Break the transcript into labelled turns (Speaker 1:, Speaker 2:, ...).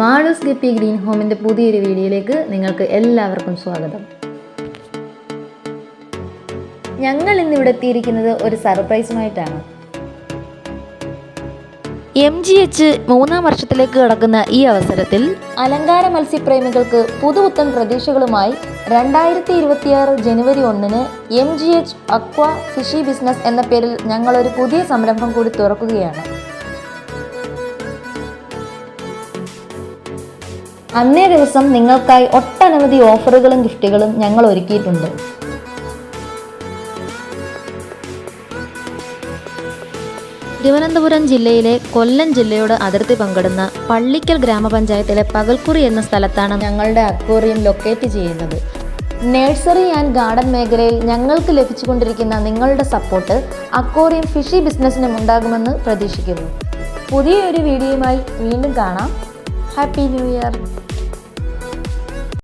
Speaker 1: Malu's guppy green ഹോമിന്റെ പുതിയൊരു വീഡിയോയിലേക്ക് നിങ്ങൾക്ക് എല്ലാവർക്കും സ്വാഗതം. ഞങ്ങൾ ഇന്നിവിടെ എത്തിയിരിക്കുന്നത് ഒരു സർപ്രൈസുമായിട്ടാണ്. എം ജി എച്ച് മൂന്നാം വർഷത്തിലേക്ക് കടക്കുന്ന ഈ അവസരത്തിൽ അലങ്കാര മത്സ്യപ്രേമികൾക്ക് പുതുപുത്തൻ പ്രതീക്ഷകളുമായി രണ്ടായിരത്തി ഇരുപത്തിയാറ് ജനുവരി ഒന്നിന് M G H aqua fishy business എന്ന പേരിൽ ഞങ്ങളൊരു പുതിയ സംരംഭം കൂടി തുറക്കുകയാണ്. അന്നേ ദിവസം നിങ്ങൾക്കായി ഒട്ടനവധി ഓഫറുകളും ഗിഫ്റ്റുകളും ഞങ്ങൾ ഒരുക്കിയിട്ടുണ്ട്. തിരുവനന്തപുരം ജില്ലയിലെ കൊല്ലം ജില്ലയോട് അതിർത്തി പങ്കിടുന്ന പള്ളിക്കൽ ഗ്രാമപഞ്ചായത്തിലെ പകൽക്കുറി എന്ന സ്ഥലത്താണ് ഞങ്ങളുടെ അക്വേറിയം ലൊക്കേറ്റ് ചെയ്യുന്നത്. നഴ്സറി ആൻഡ് ഗാർഡൻ മേഖലയിൽ ഞങ്ങൾക്ക് ലഭിച്ചുകൊണ്ടിരിക്കുന്ന നിങ്ങളുടെ സപ്പോർട്ട് അക്വേറിയം ഫിഷി ബിസിനസ്സിനും ഉണ്ടാകുമെന്ന് പ്രതീക്ഷിക്കുന്നു. പുതിയൊരു വീഡിയോയുമായി വീണ്ടും കാണാം. Happy new year.